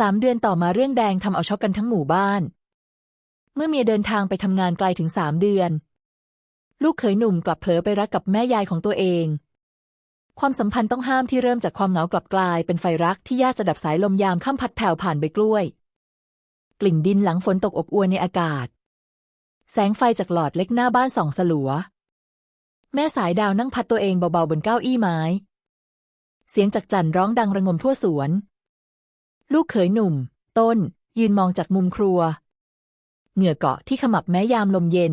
สามเดือนต่อมาเรื่องแดงทำเอาช็อกกันทั้งหมู่บ้าน เมื่อเมียเดินทางไปทำงานไกลถึงสามเดือน ลูกเขยหนุ่มกลับเผลอไปรักกับแม่ยายของตัวเอง ความสัมพันธ์ต้องห้ามที่เริ่มจากความเหงากลับกลาย เป็นไฟรักที่ยากจะดับสายลมยามค่ำพัดแผ่วผ่านใบกล้วย กลิ่นดินหลังฝนตกอบอวลในอากาศ แสงไฟจากหลอดเล็กหน้าบ้านส่องสลัว แม่สายดาวนั่งพัดตัวเองเบาๆบนเก้าอี้ไม้ เสียงจากจันร้องดังระงมทั่วสวน ลูกเขยหนุ่ม ต้น ยืนมองจากมุมครัว เหงื่อเกาะที่ขมับแม้ยามลมเย็น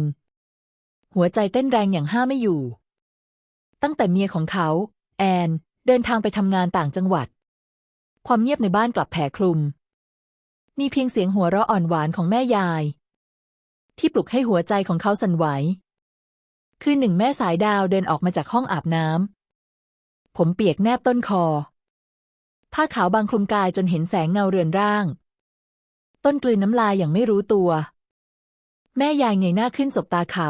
หัวใจเต้นแรงอย่างห้าไม่อยู่ ตั้งแต่เมียของเขา แอน เดินทางไปทำงานต่างจังหวัด ความเงียบในบ้านกลับแผ่คลุม มีเพียงเสียงหัวเราะอ่อนหวานของแม่ยาย ที่ปลุกให้หัวใจของเขาสั่นไหวคือหนึ่งแม่สายดาวเดินออกมาจากห้องอาบน้ำผมเปียกแนบต้นคอ ผ้าขาวบางคลุมกายจนเห็นแสงเงาเรือนร่าง ต้นกลืนน้ำลายอย่างไม่รู้ตัว แม่ยายเงยหน้าขึ้นสบตาเขา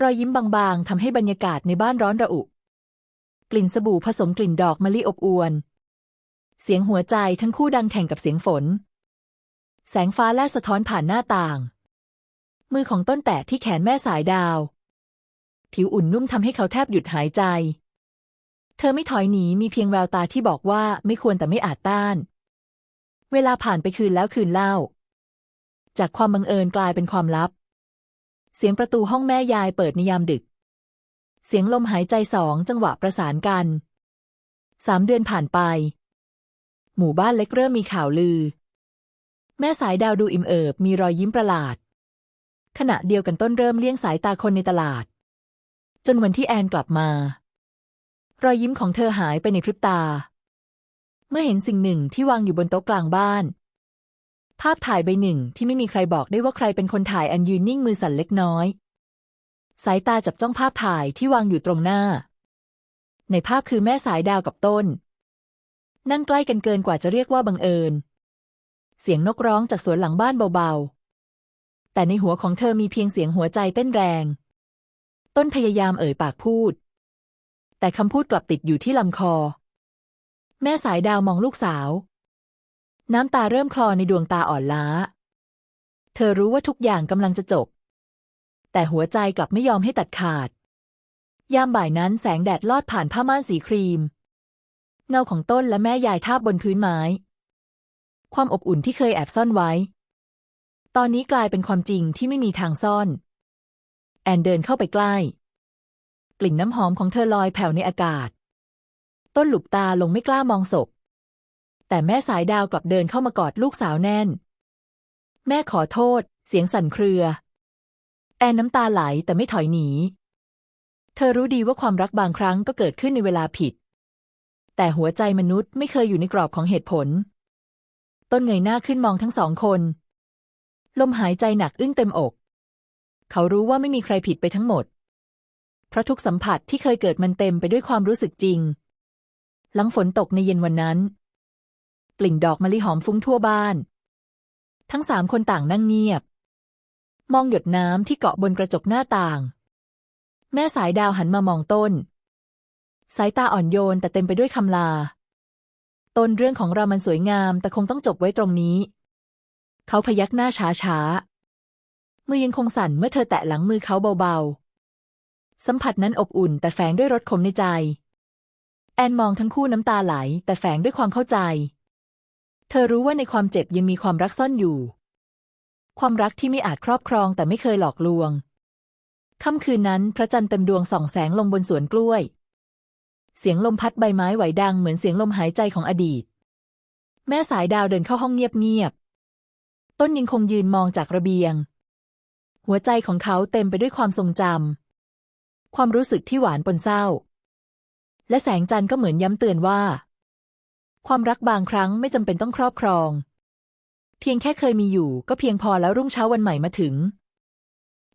รอยยิ้มบางๆทำให้บรรยากาศในบ้านร้อนระอุ กลิ่นสบู่ผสมกลิ่นดอกมะลิอบอวลเสียงหัวใจทั้งคู่ดังแข่งกับเสียงฝน แสงฟ้าแลบสะท้อนผ่านหน้าต่าง มือของต้นแตะที่แขนแม่สายดาว ผิวอุ่นนุ่มทำให้เขาแทบหยุดหายใจ เธอไม่ถอยหนีมีเพียงแววตาที่บอกว่าไม่ควรแต่ไม่อาจต้าน เวลาผ่านไปคืนแล้วคืนเล่า จากความบังเอิญกลายเป็นความลับ เสียงประตูห้องแม่ยายเปิดในยามดึก เสียงลมหายใจสองจังหวะประสานกันสามเดือนผ่านไป หมู่บ้านเล็กเริ่มมีข่าวลือ แม่สายดาวดูอิ่มเอิบมีรอยยิ้มประหลาด ขณะเดียวกันต้นเริ่มเลี่ยงสายตาคนในตลาด จนวันที่แอนกลับมา รอยยิ้มของเธอหายไปในพริบตา เมื่อเห็นสิ่งหนึ่งที่วางอยู่บนโต๊ะกลางบ้าน ภาพถ่ายใบหนึ่งที่ไม่มีใครบอกได้ว่าใครเป็นคนถ่ายอันยืนนิ่งมือสั่นเล็กน้อย สายตาจับจ้องภาพถ่ายที่วางอยู่ตรงหน้า ในภาพคือแม่สายดาวกับต้น นั่งใกล้กันเกินกว่าจะเรียกว่าบังเอิญ เสียงนกร้องจากสวนหลังบ้านเบาๆ แต่ในหัวของเธอมีเพียงเสียงหัวใจเต้นแรง ต้นพยายามเอ่ยปากพูด แต่คำพูดกลับติดอยู่ที่ลำคอ แม่สายดาวมองลูกสาว น้ำตาเริ่มคลอในดวงตาอ่อนล้า เธอรู้ว่าทุกอย่างกำลังจะจบ แต่หัวใจกลับไม่ยอมให้ตัดขาด ยามบ่ายนั้นแสงแดดลอดผ่านผ้าม่านสีครีม เงาของต้นและแม่ยายทาบบนพื้นไม้ ความอบอุ่นที่เคยแอบซ่อนไว้ ตอนนี้กลายเป็นความจริงที่ไม่มีทางซ่อน แอนเดินเข้าไปใกล้ กลิ่นน้ำหอมของเธอลอยแผ่วในอากาศ ต้นหลุบตาลงไม่กล้ามองศพ แต่แม่สายดาวกลับเดินเข้ามากอดลูกสาวแน่น แม่ขอโทษ เสียงสั่นเครือ แอนน้ำตาไหลแต่ไม่ถอยหนี เธอรู้ดีว่าความรักบางครั้งก็เกิดขึ้นในเวลาผิด แต่หัวใจมนุษย์ไม่เคยอยู่ในกรอบของเหตุผล ต้นเงยหน้าขึ้นมองทั้งสองคน ลมหายใจหนักอึ้งเต็มอก เขารู้ว่าไม่มีใครผิดไปทั้งหมด เพราะทุกสัมผัสที่เคยเกิดมันเต็มไปด้วยความรู้สึกจริง หลังฝนตกในเย็นวันนั้น กลิ่นดอกมะลิหอมฟุ้งทั่วบ้าน ทั้งสามคนต่างนั่งเงียบ มองหยดน้ำที่เกาะบนกระจกหน้าต่าง แม่สายดาวหันมามองต้น สายตาอ่อนโยนแต่เต็มไปด้วยคำลา ต้นเรื่องของเรามันสวยงาม แต่คงต้องจบไว้ตรงนี้ เขาพยักหน้าช้าช้าๆมือยังคงสั่นเมื่อเธอแตะหลังมือเขาเบาๆ สัมผัสนั้นอบอุ่นแต่แฝงด้วยรสขมในใจ แอนมองทั้งคู่น้ำตาไหล แต่แฝงด้วยความเข้าใจ เธอรู้ว่าในความเจ็บยังมีความรักซ่อนอยู่ ความรักที่ไม่อาจครอบครองแต่ไม่เคยหลอกลวง ค่ำคืนนั้นพระจันทร์เต็มดวงส่องแสงลงบนสวนกล้วย เสียงลมพัดใบไม้ไหวดังเหมือนเสียงลมหายใจของอดีต แม่สายดาวเดินเข้าห้องเงียบๆ ต้นยังคงยืนมองจากระเบียง หัวใจของเขาเต็มไปด้วยความทรงจำ ความรู้สึกที่หวานปนเศร้า และแสงจันทร์ก็เหมือนย้ำเตือนว่า ความรักบางครั้งไม่จำเป็นต้องครอบครอง เพียงแค่เคยมีอยู่ก็เพียงพอแล้วรุ่งเช้าวันใหม่มาถึง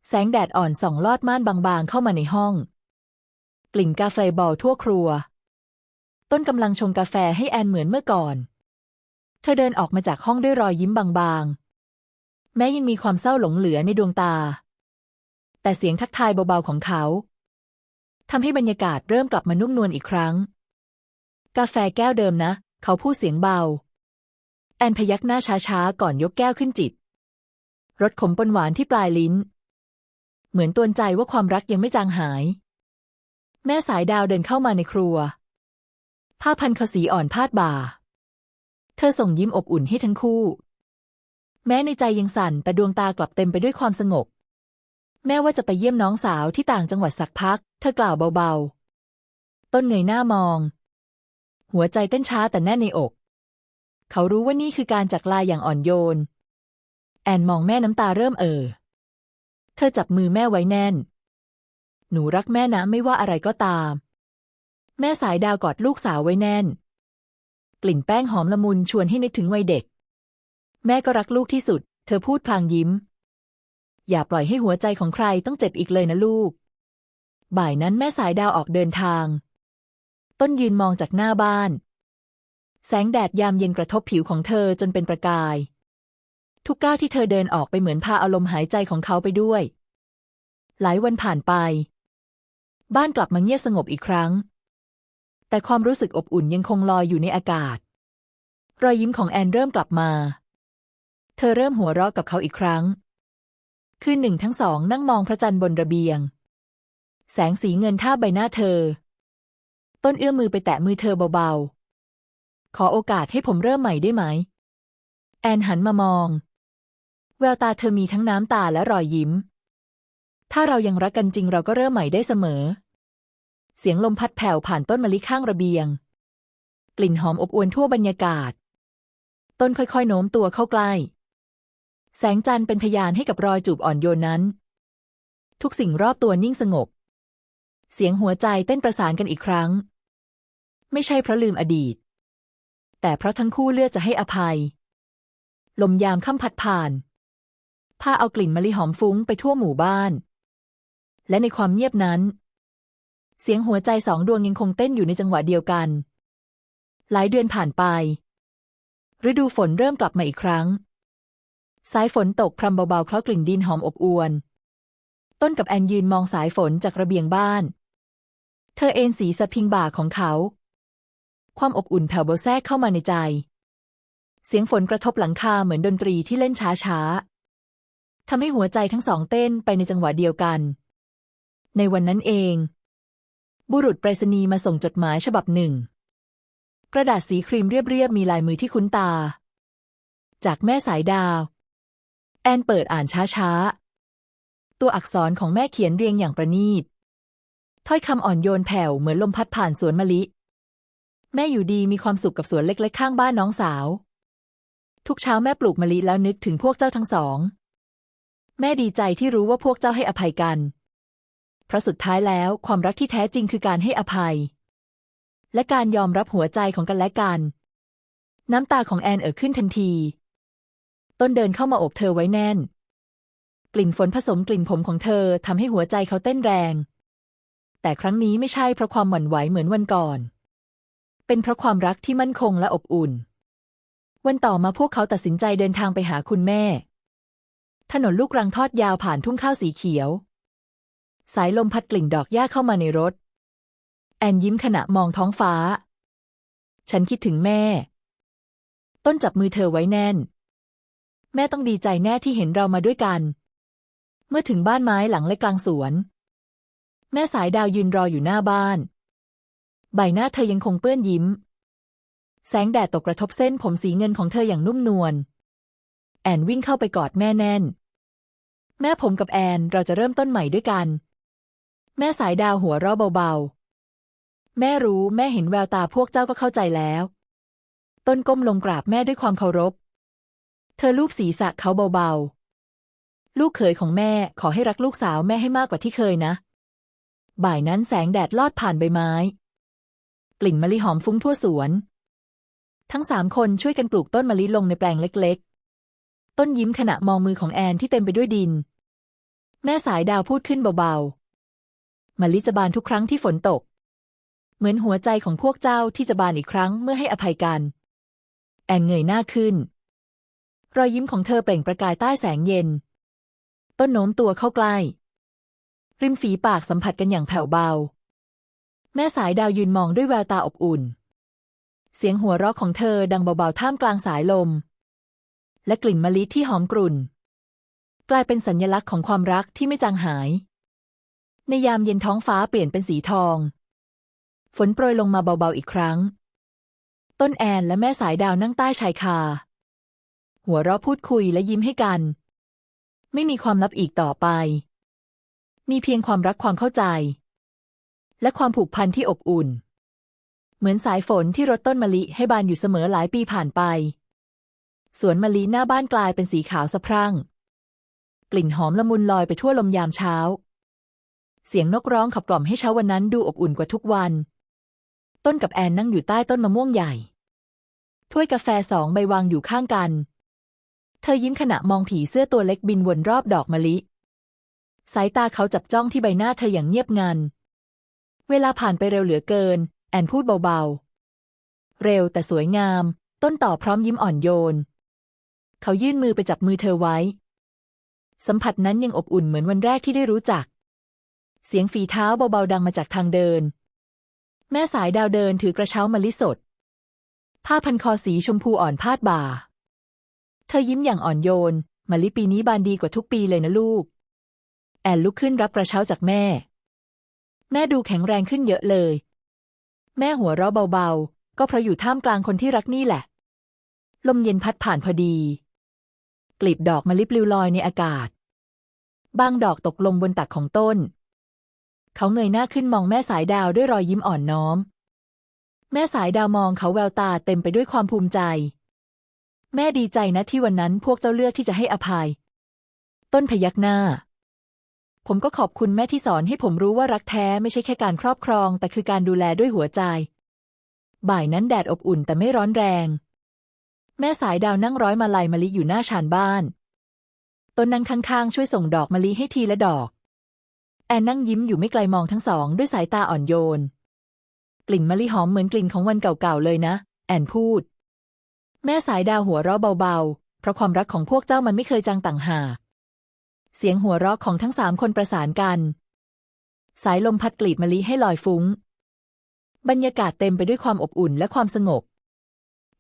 แสงแดดอ่อนส่องลอดม่านบางๆ เข้ามาในห้อง กลิ่นกาแฟบอลทั่วครัว ต้นกำลังชงกาแฟให้แอนเหมือนเมื่อก่อน เธอเดินออกมาจากห้องด้วยรอยยิ้มบางๆ แม้ยังมีความเศร้าหลงเหลือในดวงตา แต่เสียงทักทายเบาๆของเขา ทำให้บรรยากาศเริ่มกลับมานุ่มนวลอีกครั้ง กาแฟแก้วเดิมนะ เขาพูดเสียงเบา แอนพยักหน้าช้าๆ ก่อนยกแก้วขึ้นจิบรสขมปนหวานที่ปลายลิ้น เหมือนตวนใจว่าความรักยังไม่จางหาย แม่สายดาวเดินเข้ามาในครัว ผ้าพันคอสีอ่อนพาดบ่า เธอส่งยิ้มอบอุ่นให้ทั้งคู่ แม้ในใจยังสั่นแต่ดวงตากลับเต็มไปด้วยความสงบ แม่ว่าจะไปเยี่ยมน้องสาวที่ต่างจังหวัดสักพัก เธอกล่าวเบาๆ ต้นเงยหน้ามอง หัวใจเต้นช้าแต่แน่นในอก เขารู้ว่านี่คือการจากลาอย่างอ่อนโยน แอนมองแม่น้ำตาเริ่มเอ่อ เธอจับมือแม่ไว้แน่น หนูรักแม่นะไม่ว่าอะไรก็ตาม แม่สายดาวกอดลูกสาวไว้แน่น กลิ่นแป้งหอมละมุนชวนให้นึกถึงวัยเด็ก แม่ก็รักลูกที่สุด เธอพูดพลางยิ้ม อย่าปล่อยให้หัวใจของใครต้องเจ็บอีกเลยนะลูก บ่ายนั้นแม่สายดาวออกเดินทาง ต้นยืนมองจากหน้าบ้าน แสงแดดยามเย็นกระทบผิวของเธอจนเป็นประกาย ทุกก้าวที่เธอเดินออกไปเหมือนพาอารมณ์หายใจของเขาไปด้วย หลายวันผ่านไป บ้านกลับมาเงียบสงบอีกครั้ง แต่ความรู้สึกอบอุ่นยังคงลอยอยู่ในอากาศ รอยยิ้มของแอนเริ่มกลับมา เธอเริ่มหัวเราะกับเขาอีกครั้ง คืนหนึ่งทั้งสองนั่งมองพระจันทร์บนระเบียง แสงสีเงินท่าใบหน้าเธอ ต้นเอื้อมมือไปแตะมือเธอเบาๆ ขอโอกาสให้ผมเริ่มใหม่ได้ไหม แอนหันมามอง แววตาเธอมีทั้งน้ำตาและรอยยิ้ม ถ้าเรายังรักกันจริงเราก็เริ่มใหม่ได้เสมอ เสียงลมพัดแผ่วผ่านต้นมะลิข้างระเบียง กลิ่นหอมอบอวลทั่วบรรยากาศ ต้นค่อยๆโน้มตัวเข้าใกล้ แสงจันทร์เป็นพยานให้กับรอยจูบอ่อนโยนนั้น ทุกสิ่งรอบตัวนิ่งสงบ เสียงหัวใจเต้นประสานกันอีกครั้ง ไม่ใช่เพราะลืมอดีต แต่เพราะทั้งคู่เลือกจะให้อภัย ลมยามค่ำพัดผ่านพาเอากลิ่นมะลิหอมฟุ้งไปทั่วหมู่บ้าน และในความเงียบนั้น เสียงหัวใจสองดวงยังคงเต้นอยู่ในจังหวะเดียวกัน หลายเดือนผ่านไป ฤดูฝนเริ่มกลับมาอีกครั้ง สายฝนตกพรำเบาๆ เคล้ากลิ่นดินหอมอบอวนต้นกับแอนยืนมองสายฝนจากระเบียงบ้าน เธอเอนสีสะพิงบ่าของเขา ความอบอุ่นแผ่วเบาแทรกเข้ามาในใจ เสียงฝนกระทบหลังคาเหมือนดนตรีที่เล่นช้าๆทำให้หัวใจทั้งสองเต้นไปในจังหวะเดียวกัน ในวันนั้นเอง บุรุษไปรษณีย์มาส่งจดหมายฉบับหนึ่ง กระดาษสีครีมเรียบๆมีลายมือที่คุ้นตา จากแม่สายดาว แอนเปิดอ่านช้าๆ ตัวอักษรของแม่เขียนเรียงอย่างประณีต ถ้อยคำอ่อนโยนแผ่วเหมือนลมพัดผ่านสวนมะลิ แม่อยู่ดีมีความสุขกับสวนเล็กๆ ข้างบ้านน้องสาว ทุกเช้าแม่ปลูกมะลิแล้วนึกถึงพวกเจ้าทั้งสอง แม่ดีใจที่รู้ว่าพวกเจ้าให้อภัยกัน เพราะสุดท้ายแล้วความรักที่แท้จริงคือการให้อภัย และการยอมรับหัวใจของกันและกัน น้ำตาของแอนเอ่อขึ้นทันที ต้นเดินเข้ามาโอบเธอไว้แน่น กลิ่นฝนผสมกลิ่นผมของเธอทำให้หัวใจเขาเต้นแรง แต่ครั้งนี้ไม่ใช่เพราะความหวั่นไหวเหมือนวันก่อน เป็นเพราะความรักที่มั่นคงและอบอุ่น วันต่อมาพวกเขาตัดสินใจเดินทางไปหาคุณแม่ ถนนลูกรังทอดยาวผ่านทุ่งข้าวสีเขียว สายลมพัดกลิ่นดอกหญ้าเข้ามาในรถ แอนยิ้มขณะมองท้องฟ้า ฉันคิดถึงแม่ ต้นจับมือเธอไว้แน่น แม่ต้องดีใจแน่ที่เห็นเรามาด้วยกัน เมื่อถึงบ้านไม้หลังเล็กกลางสวน แม่สายดาวยืนรออยู่หน้าบ้าน ใบหน้าเธอยังคงเปื้อนยิ้ม แสงแดดตกกระทบเส้นผมสีเงินของเธออย่างนุ่มนวล แอนวิ่งเข้าไปกอดแม่แน่น แม่ผมกับแอนเราจะเริ่มต้นใหม่ด้วยกัน แม่สายดาวหัวเราะเบาๆ แม่รู้แม่เห็นแววตาพวกเจ้าก็เข้าใจแล้ว ต้นก้มลงกราบแม่ด้วยความเคารพ เธอลูบศีรษะเขาเบาๆ ลูกเขยของแม่ขอให้รักลูกสาวแม่ให้มากกว่าที่เคยนะ บ่ายนั้นแสงแดดลอดผ่านใบไม้ กลิ่นมะลิหอมฟุ้งทั่วสวน ทั้งสามคนช่วยกันปลูกต้นมะลิลงในแปลงเล็กๆ ต้นยิ้มขณะมองมือของแอนที่เต็มไปด้วยดิน แม่สายดาวพูดขึ้นเบาๆ มะลิจะบานทุกครั้งที่ฝนตก เหมือนหัวใจของพวกเจ้าที่จะบานอีกครั้งเมื่อให้อภัยกัน แอนเงยหน้าขึ้น รอยยิ้มของเธอเปล่งประกายใต้แสงเย็น ต้นโน้มตัวเข้าใกล้ ริมฝีปากสัมผัสกันอย่างแผ่วเบา แม่สายดาวยืนมองด้วยแววตาอบอุ่น เสียงหัวเราะของเธอดังเบาๆท่ามกลางสายลม และกลิ่นมะลิที่หอมกรุ่น กลายเป็นสัญลักษณ์ของความรักที่ไม่จางหาย ในยามเย็นท้องฟ้าเปลี่ยนเป็นสีทอง ฝนโปรยลงมาเบาๆอีกครั้ง ต้นแอนและแม่สายดาวนั่งใต้ชายคา หัวเราะพูดคุยและยิ้มให้กัน ไม่มีความลับอีกต่อไป มีเพียงความรักความเข้าใจ และความผูกพันที่อบอุ่น เหมือนสายฝนที่รดต้นมะลิให้บานอยู่เสมอหลายปีผ่านไป สวนมะลิหน้าบ้านกลายเป็นสีขาวสะพรั่ง กลิ่นหอมละมุนลอยไปทั่วลมยามเช้า เสียงนกร้องขับกล่อมให้เช้าวันนั้นดูอบอุ่นกว่าทุกวัน ต้นกับแอนนั่งอยู่ใต้ต้นมะม่วงใหญ่ถ้วยกาแฟสองใบวางอยู่ข้างกัน เธอยิ้มขณะมองผีเสื้อตัวเล็กบินวนรอบดอกมะลิ สายตาเขาจับจ้องที่ใบหน้าเธออย่างเงียบงัน เวลาผ่านไปเร็วเหลือเกิน แอนพูดเบาๆ เร็วแต่สวยงาม ต้นต่อพร้อมยิ้มอ่อนโยน เขายื่นมือไปจับมือเธอไว้ สัมผัสนั้นยังอบอุ่นเหมือนวันแรกที่ได้รู้จัก เสียงฝีเท้าเบาๆดังมาจากทางเดิน แม่สายดาวเดินถือกระเช้ามะลิสด ผ้าพันคอสีชมพูอ่อนพาดบ่า เธอยิ้มอย่างอ่อนโยนมะลิปีนี้บานดีกว่าทุกปีเลยนะลูก แอนลุกขึ้นรับกระเช้าจากแม่ แม่ดูแข็งแรงขึ้นเยอะเลย แม่หัวเราะเบาๆ ก็เพราะอยู่ท่ามกลางคนที่รักนี่แหละ ลมเย็นพัดผ่านพอดี กลีบดอกมะลิปลิวลอยในอากาศ บางดอกตกลงบนตักของต้น เขาเงยหน้าขึ้นมองแม่สายดาวด้วยรอยยิ้มอ่อนน้อม แม่สายดาวมองเขาแววตาเต็มไปด้วยความภูมิใจ แม่ดีใจนะที่วันนั้นพวกเจ้าเลือกที่จะให้อภัย ต้นพยักหน้า ผมก็ขอบคุณแม่ที่สอนให้ผมรู้ว่ารักแท้ไม่ใช่แค่การครอบครอง แต่คือการดูแลด้วยหัวใจ บ่ายนั้นแดดอบอุ่นแต่ไม่ร้อนแรง แม่สายดาวนั่งร้อยมาลัยมะลิอยู่หน้าชานบ้าน ต้นนั่งข้างๆช่วยส่งดอกมะลิให้ทีละดอก แอนนั่งยิ้มอยู่ไม่ไกลมองทั้งสอง ด้วยสายตาอ่อนโยน กลิ่นมะลิหอมเหมือนกลิ่นของวันเก่าๆเลยนะ แอนพูด แม่สายดาวหัวเราะเบาๆ เพราะความรักของพวกเจ้ามันไม่เคยจางต่างหาก เสียงหัวเราะของทั้งสามคนประสานกัน สายลมพัดกลีบมะลิให้ลอยฟุ้ง บรรยากาศเต็มไปด้วยความอบอุ่นและความสงบ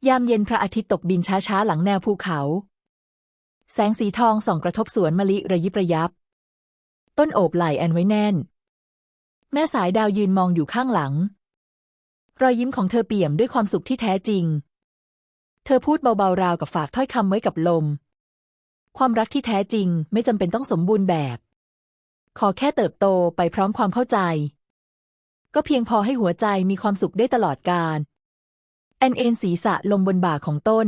ยามเย็นพระอาทิตย์ตกดินช้าๆ หลังแนวภูเขา แสงสีทองส่องกระทบสวนมะลิระยิบระยับ ต้นโอบไหลแอนไว้แน่น แม่สายดาวยืนมองอยู่ข้างหลัง รอยยิ้มของเธอเปี่ยมด้วยความสุขที่แท้จริง เธอพูดเบาๆราวกับฝากถ้อยคำไว้กับลม ความรักที่แท้จริงไม่จำเป็นต้องสมบูรณ์แบบ ขอแค่เติบโตไปพร้อมความเข้าใจ ก็เพียงพอให้หัวใจมีความสุขได้ตลอดกาลแอนเอ็นศีรษะลงบนบ่าของต้น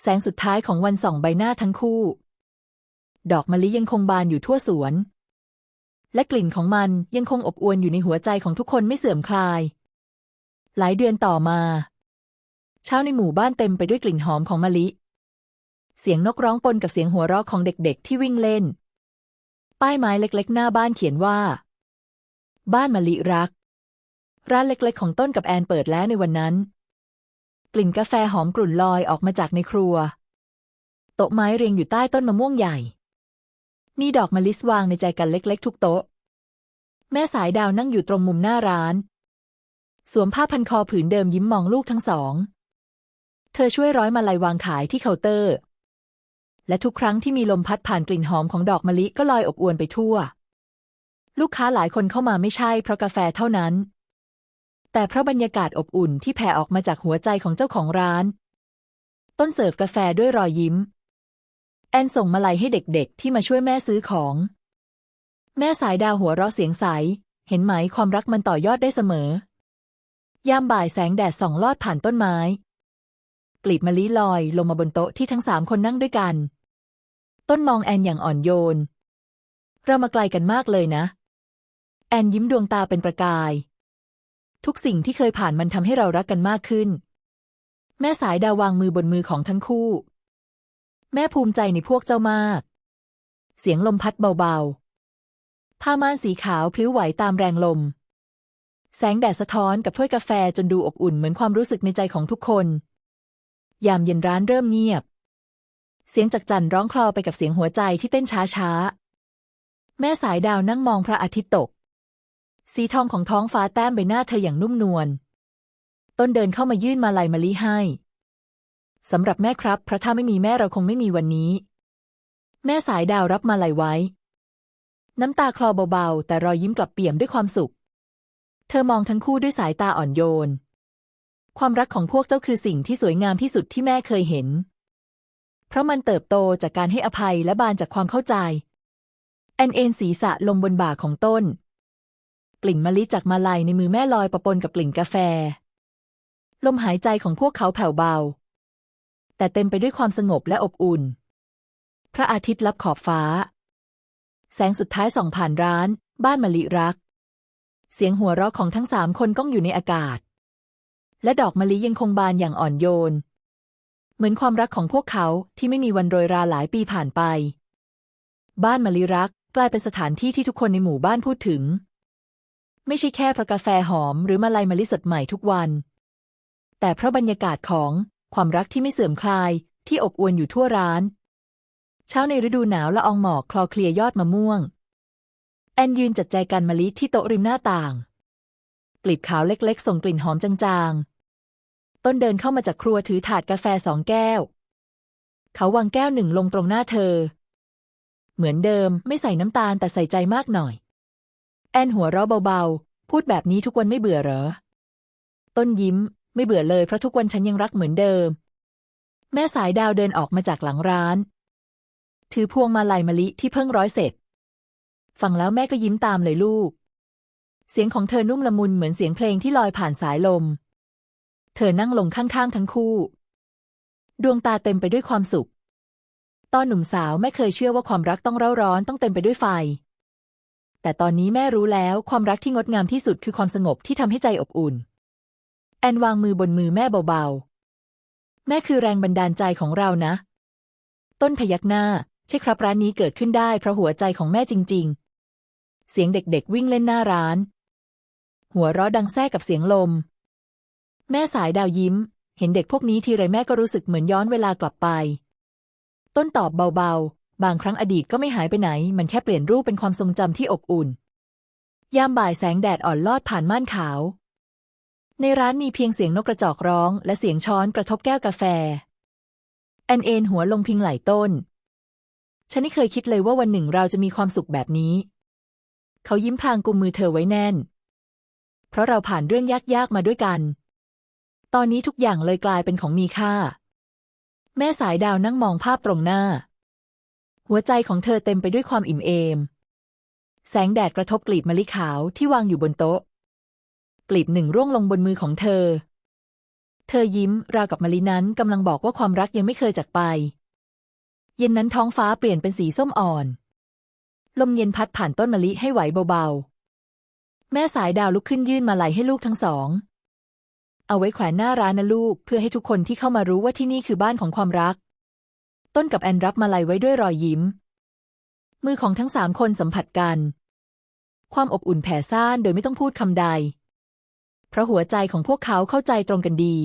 แสงสุดท้ายของวันส่องใบหน้าทั้งคู่ ดอกมะลิยังคงบานอยู่ทั่วสวน และกลิ่นของมันยังคงอบอวลอยู่ในหัวใจของทุกคนไม่เสื่อมคลาย หลายเดือนต่อมา เช้าในหมู่บ้านเต็มไปด้วยกลิ่นหอมของมะลิ เสียงนกร้องปนกับเสียงหัวเราะของเด็กๆ ที่วิ่งเล่น ป้ายไม้เล็กๆ หน้าบ้านเขียนว่า บ้านมะลิรัก ร้านเล็กๆ ของต้นกับแอนเปิดแล้วในวันนั้น กลิ่นกาแฟหอมกลุ่นลอยออกมาจากในครัว โต๊ะไม้เรียงอยู่ใต้ต้นมะม่วงใหญ่ มีดอกมะลิวางในใจกันเล็ก ๆ ทุกโต๊ะ แม่สายดาวนั่งอยู่ตรงมุมหน้าร้าน สวมผ้าพันคอผืนเดิมยิ้มมองลูกทั้งสอง เธอช่วยร้อยมาลัยวางขายที่เคาน์เตอร์ และทุกครั้งที่มีลมพัดผ่านกลิ่นหอมของดอกมะลิก็ลอยอบอวลไปทั่ว ลูกค้าหลายคนเข้ามาไม่ใช่เพราะกาแฟเท่านั้น แต่เพราะบรรยากาศอบอุ่นที่แผ่ออกมาจากหัวใจของเจ้าของร้าน ต้นเสิร์ฟกาแฟด้วยรอยยิ้ม แอนส่งมาลัยให้เด็กๆ ที่มาช่วยแม่ซื้อของ แม่สายดาวหัวเราะเสียงใส เห็นไหมความรักมันต่อยอดได้เสมอ ยามบ่ายแสงแดดส่องลอดผ่านต้นไม้ ลีบมะลิลอยลงมาบนโต๊ะที่ทั้งสามคนนั่งด้วยกัน ต้นมองแอนอย่างอ่อนโยน เรามาไกลกันมากเลยนะ แอนยิ้มดวงตาเป็นประกาย ทุกสิ่งที่เคยผ่านมันทำให้เรารักกันมากขึ้น แม่สายดาววางมือบนมือของทั้งคู่ แม่ภูมิใจในพวกเจ้ามาก เสียงลมพัดเบาๆ ผ้าม่านสีขาวพลิ้วไหวตามแรงลม แสงแดดสะท้อนกับถ้วยกาแฟจนดูอบอุ่นเหมือนความรู้สึกในใจของทุกคน ยามเย็นร้านเริ่มเงียบ เสียงจักจันร้องคลอไปกับเสียงหัวใจที่เต้นช้าๆแม่สายดาวนั่งมองพระอาทิตย์ตก สีทองของท้องฟ้าแต้มใบหน้าเธออย่างนุ่มนวล ต้นเดินเข้ามายื่นมาลัยมะลิให้สำหรับแม่ครับเพราะถ้าไม่มีแม่เราคงไม่มีวันนี้ แม่สายดาวรับมาลัยไว้ น้ำตาคลอเบาๆ แต่รอยยิ้มกลับเปี่ยมด้วยความสุข เธอมองทั้งคู่ด้วยสายตาอ่อนโยน ความรักของพวกเจ้าคือสิ่งที่สวยงามที่สุดที่แม่เคยเห็น เพราะมันเติบโตจากการให้อภัยและบานจากความเข้าใจ แอนเอ็นศีรษะลงบนบ่าของต้น กลิ่นมะลิจากมาลัยในมือแม่ลอยประปนกับกลิ่นกาแฟ ลมหายใจของพวกเขาแผ่วเบา แต่เต็มไปด้วยความสงบและอบอุ่น พระอาทิตย์ลับขอบฟ้า แสงสุดท้ายส่องผ่านร้าน บ้านมะลิรัก เสียงหัวเราะของทั้งสามคนก้องอยู่ในอากาศ และดอกมะลิยังคงบานอย่างอ่อนโยน เหมือนความรักของพวกเขาที่ไม่มีวันโรยราหลายปีผ่านไป บ้านมะลิรักกลายเป็นสถานที่ที่ทุกคนในหมู่บ้านพูดถึง ไม่ใช่แค่เพราะกาแฟหอมหรือมาลัยมะลิสดใหม่ทุกวัน แต่เพราะบรรยากาศของความรักที่ไม่เสื่อมคลายที่อบอวลอยู่ทั่วร้าน เช้าในฤดูหนาวละอองหมอกคลอเคลียยอดมะม่วง แอนยืนจัดแจกันมะลิที่โต๊ะริมหน้าต่าง กลีบขาวเล็กๆ ส่งกลิ่นหอมจางๆ ต้นเดินเข้ามาจากครัวถือถาดกาแฟสองแก้ว เขาวางแก้วหนึ่งลงตรงหน้าเธอ เหมือนเดิมไม่ใส่น้ำตาลแต่ใส่ใจมากหน่อย แอนหัวเราะเบาๆ พูดแบบนี้ทุกวันไม่เบื่อเหรอ ต้นยิ้มไม่เบื่อเลยเพราะทุกวันฉันยังรักเหมือนเดิม แม่สายดาวเดินออกมาจากหลังร้าน ถือพวงมาลัยมะลิที่เพิ่งร้อยเสร็จ ฟังแล้วแม่ก็ยิ้มตามเลยลูก เสียงของเธอนุ่มละมุนเหมือนเสียงเพลงที่ลอยผ่านสายลม เธอนั่งลงข้างๆทั้งคู่ ดวงตาเต็มไปด้วยความสุข ตอนหนุ่มสาวแม่เคยเชื่อว่าความรักต้องเร่าร้อนต้องเต็มไปด้วยไฟ แต่ตอนนี้แม่รู้แล้วความรักที่งดงามที่สุดคือความสงบที่ทำให้ใจอบอุ่น แอนวางมือบนมือแม่เบาๆ แม่คือแรงบันดาลใจของเรานะ ต้นพยักหน้า ใช่ครับร้านนี้เกิดขึ้นได้เพราะหัวใจของแม่จริง ๆ เสียงเด็กๆวิ่งเล่นหน้าร้าน หัวเราะดังแทรกกับเสียงลม แม่สายดาวยิ้ม เห็นเด็กพวกนี้ทีไรแม่ก็รู้สึกเหมือนย้อนเวลากลับไป ต้นตอบเบาๆ บางครั้งอดีตก็ไม่หายไปไหน มันแค่เปลี่ยนรูปเป็นความทรงจำที่อบอุ่น ยามบ่ายแสงแดดอ่อนลอดผ่านม่านขาว ในร้านมีเพียงเสียงนกกระจอกร้อง และเสียงช้อนกระทบแก้วกาแฟ แอนเอนหัวลงพิงไหล่ต้น ฉันไม่เคยคิดเลยว่าวันหนึ่งเราจะมีความสุขแบบนี้ เขายิ้มพลางกุมมือเธอไว้แน่น เพราะเราผ่านเรื่องยากๆมาด้วยกัน ตอนนี้ทุกอย่างเลยกลายเป็นของมีค่า แม่สายดาวนั่งมองภาพตรงหน้า หัวใจของเธอเต็มไปด้วยความอิ่มเอม แสงแดดกระทบกลีบมะลิขาวที่วางอยู่บนโต๊ะ กลีบหนึ่งร่วงลงบนมือของเธอ เธอยิ้มราวกับมะลินั้นกำลังบอกว่าความรักยังไม่เคยจากไป เย็นนั้นท้องฟ้าเปลี่ยนเป็นสีส้มอ่อน ลมเย็นพัดผ่านต้นมะลิให้ไหวเบาๆ แม่สายดาวลุกขึ้นยื่นมาลัยให้ลูกทั้งสอง เอาไว้แขวนหน้าร้านนะลูก เพื่อให้ทุกคนที่เข้ามารู้ว่าที่นี่คือบ้านของความรัก ต้นกับแอนรับมาลัยไว้ด้วยรอยยิ้ม มือของทั้งสามคนสัมผัสกัน ความอบอุ่นแผ่ซ่านโดยไม่ต้องพูดคำใด เพราะหัวใจของพวกเขาเข้าใจตรงกันดี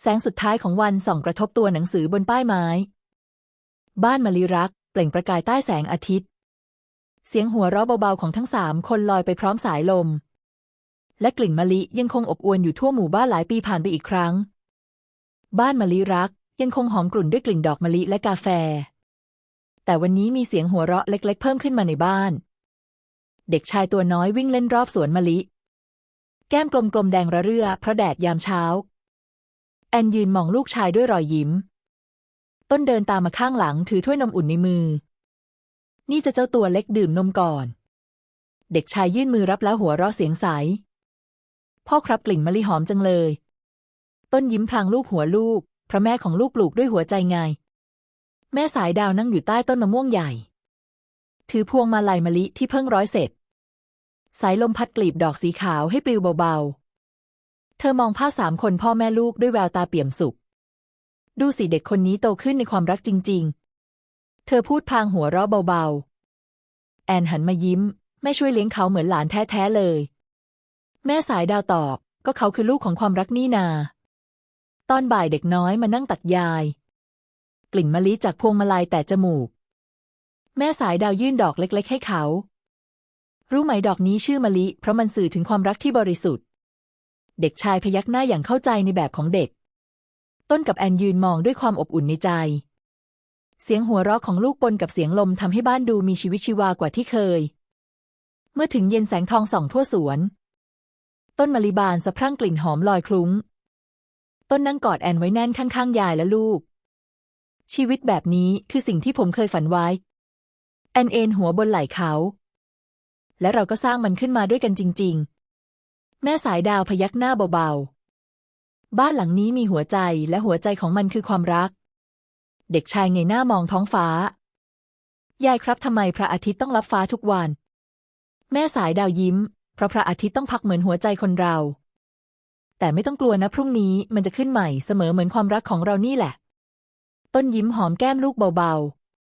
แสงสุดท้ายของวันส่องกระทบตัวหนังสือบนป้ายไม้ บ้านมะลิรัก เปล่งประกายใต้แสงอาทิตย์ เสียงหัวเราะเบาๆของทั้งสามคนลอยไปพร้อมสายลม และกลิ่นมะลิยังคงอบอวลอยู่ทั่วหมู่บ้านหลายปีผ่านไปอีกครั้ง บ้านมะลิรักยังคงหอมกลุ่นด้วยกลิ่นดอกมะลิและกาแฟ แต่วันนี้มีเสียงหัวเราะเล็ก ๆ เพิ่มขึ้นมาในบ้าน เด็กชายตัวน้อยวิ่งเล่นรอบสวนมะลิ แก้มกลมๆแดงระเรื่อเพราะแดดยามเช้า แอนยืนมองลูกชายด้วยรอยยิ้ม ต้นเดินตามมาข้างหลังถือถ้วยนมอุ่นในมือ นี่จะเจ้าตัวเล็กดื่มนมก่อน เด็กชายยื่นมือรับแล้วหัวเราะเสียงใส พ่อครับกลิ่นมะลิหอมจังเลย ต้นยิ้มพลางลูกหัวลูก พระแม่ของลูกปลูกด้วยหัวใจไง แม่สายดาวนั่งอยู่ใต้ต้นมะม่วงใหญ่ ถือพวงมาลัยมะลิที่เพิ่งร้อยเสร็จ สายลมพัดกลีบดอกสีขาวให้ปลิวเบาๆ เธอมองภาพสามคนพ่อแม่ลูกด้วยแววตาเปี่ยมสุข ดูสิเด็กคนนี้โตขึ้นในความรักจริง ๆ เธอพูดพางหัวเราะเบาๆ แอนหันมายิ้มแม่ช่วยเลี้ยงเขาเหมือนหลานแท้ๆเลย แม่สายดาวตอบ ก็เขาคือลูกของความรักนี่นา ตอนบ่ายเด็กน้อยมานั่งตักยาย กลิ่นมะลิจากพวงมาลัยแต่จมูก แม่สายดาวยื่นดอกเล็กๆ ให้เขา รู้ไหมดอกนี้ชื่อมะลิ เพราะมันสื่อถึงความรักที่บริสุทธิ์ เด็กชายพยักหน้าอย่างเข้าใจในแบบของเด็ก ต้นกับแอนยืนมองด้วยความอบอุ่นในใจ เสียงหัวเราะของลูกปนกับเสียงลมทำให้บ้านดูมีชีวิตชีวากว่าที่เคย เมื่อถึงเย็นแสงทองส่องทั่วสวน ต้นมะลิบานสะพรั่งกลิ่นหอมลอยคลุ้ง ต้นนั่งกอดแอนไว้แน่นข้างๆ ยายและลูก ชีวิตแบบนี้คือสิ่งที่ผมเคยฝันไว้ แอนเอ็นหัวบนไหล่เขา และเราก็สร้างมันขึ้นมาด้วยกันจริง ๆ แม่สายดาวพยักหน้าเบาๆ บ้านหลังนี้มีหัวใจและหัวใจของมันคือความรัก เด็กชายเงยหน้ามองท้องฟ้า ยายครับทำไมพระอาทิตย์ต้องรับฟ้าทุกวัน แม่สายดาวยิ้ม เพราะพระอาทิตย์ต้องพักเหมือนหัวใจคนเรา แต่ไม่ต้องกลัวนะพรุ่งนี้มันจะขึ้นใหม่เสมอเหมือนความรักของเรานี่แหละ ต้นยิ้มหอมแก้มลูกเบา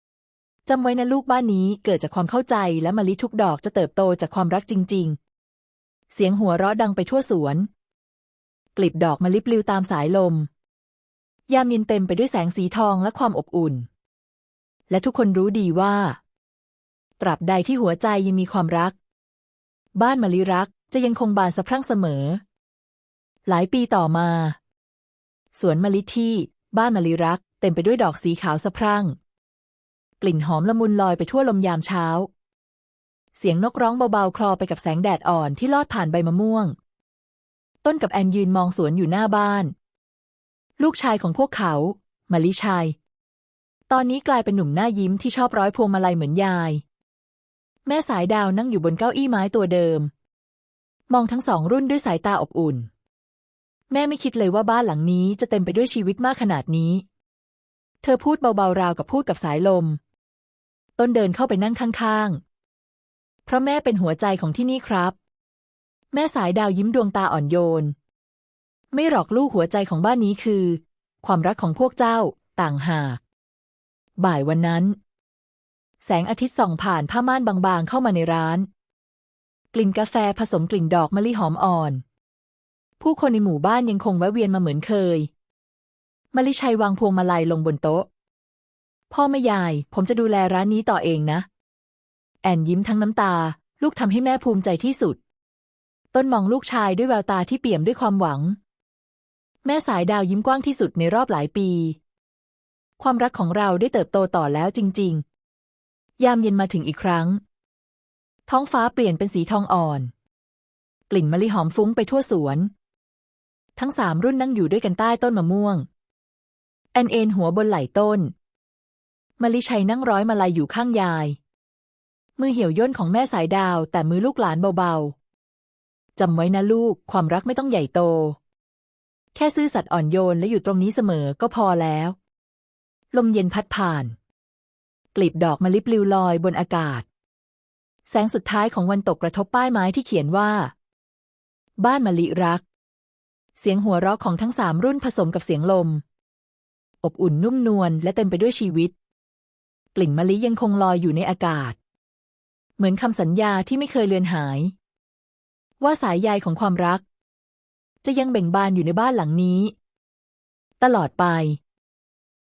ๆจำไว้นะลูกบ้านนี้เกิดจากความเข้าใจและมะลิทุกดอกจะเติบโตจากความรักจริง ๆ เสียงหัวเราะดังไปทั่วสวน กลีบดอกมะลิปลิวตามสายลม ยามเย็นเต็มไปด้วยแสงสีทองและความอบอุ่น และทุกคนรู้ดีว่า ตราบใดที่หัวใจยังมีความรัก บ้านมะลิรักจะยังคงบานสะพรั่งเสมอ หลายปีต่อมา สวนมะลิที่บ้านมะลิรัก เต็มไปด้วยดอกสีขาวสะพรั่ง กลิ่นหอมละมุนลอยไปทั่วลมยามเช้า เสียงนกร้องเบาๆ คลอไปกับแสงแดดอ่อนที่ลอดผ่านใบมะม่วง ต้นกับแอนยืนมองสวนอยู่หน้าบ้าน ลูกชายของพวกเขามะลิชัย ตอนนี้กลายเป็นหนุ่มหน้ายิ้มที่ชอบร้อยพวงมาลัยเหมือนยาย แม่สายดาวนั่งอยู่บนเก้าอี้ไม้ตัวเดิม มองทั้งสองรุ่นด้วยสายตาอบอุ่น แม่ไม่คิดเลยว่าบ้านหลังนี้จะเต็มไปด้วยชีวิตมากขนาดนี้ เธอพูดเบาๆราวกับพูดกับสายลม ต้นเดินเข้าไปนั่งข้างๆ เพราะแม่เป็นหัวใจของที่นี่ครับ แม่สายดาวยิ้มดวงตาอ่อนโยน ไม่หรอกลูกหัวใจของบ้านนี้คือ ความรักของพวกเจ้า ต่างหาก บ่ายวันนั้น แสงอาทิตย์ส่องผ่านผ้าม่านบางๆเข้ามาในร้าน กลิ่นกาแฟผสมกลิ่นดอกมะลิหอมอ่อน ผู้คนในหมู่บ้านยังคงแวะเวียนมาเหมือนเคยมะลิชัยวางพวงมาลัยลงบนโต๊ะ พ่อแม่ยาย ผมจะดูแลร้านนี้ต่อเองนะ แอนยิ้มทั้งน้ำตา ลูกทำให้แม่ภูมิใจที่สุด ต้นมองลูกชายด้วยแววตาที่เปี่ยมด้วยความหวัง แม่สายดาวยิ้มกว้างที่สุดในรอบหลายปี ความรักของเราได้เติบโตต่อแล้วจริง ๆ ยามเย็นมาถึงอีกครั้ง ท้องฟ้าเปลี่ยนเป็นสีทองอ่อน กลิ่นมะลิหอมฟุ้งไปทั่วสวน ทั้งสามรุ่นนั่งอยู่ด้วยกันใต้ต้นมะม่วง แอนเอนหัวบนไหล่ต้นมะลิชัยนั่งร้อยมาลัยอยู่ข้างยาย มือเหี่ยวย่นของแม่สายดาวแต่มือลูกหลานเบาๆจำไว้นะลูกความรักไม่ต้องใหญ่โต แค่ซื่อสัตย์อ่อนโยนและอยู่ตรงนี้เสมอก็พอแล้ว ลมเย็นพัดผ่าน กลีบดอกมะลิปลิวลอยบนอากาศ แสงสุดท้ายของวันตกกระทบป้ายไม้ที่เขียนว่า บ้านมะลิรัก เสียงหัวเราะของทั้งสามรุ่นผสมกับเสียงลม อบอุ่นนุ่มนวลและเต็มไปด้วยชีวิต กลิ่นมะลิยังคงลอยอยู่ในอากาศ เหมือนคำสัญญาที่ไม่เคยเลือนหาย ว่าสายใยของความรัก จะยังเบ่งบานอยู่ในบ้านหลังนี้ ตลอดไป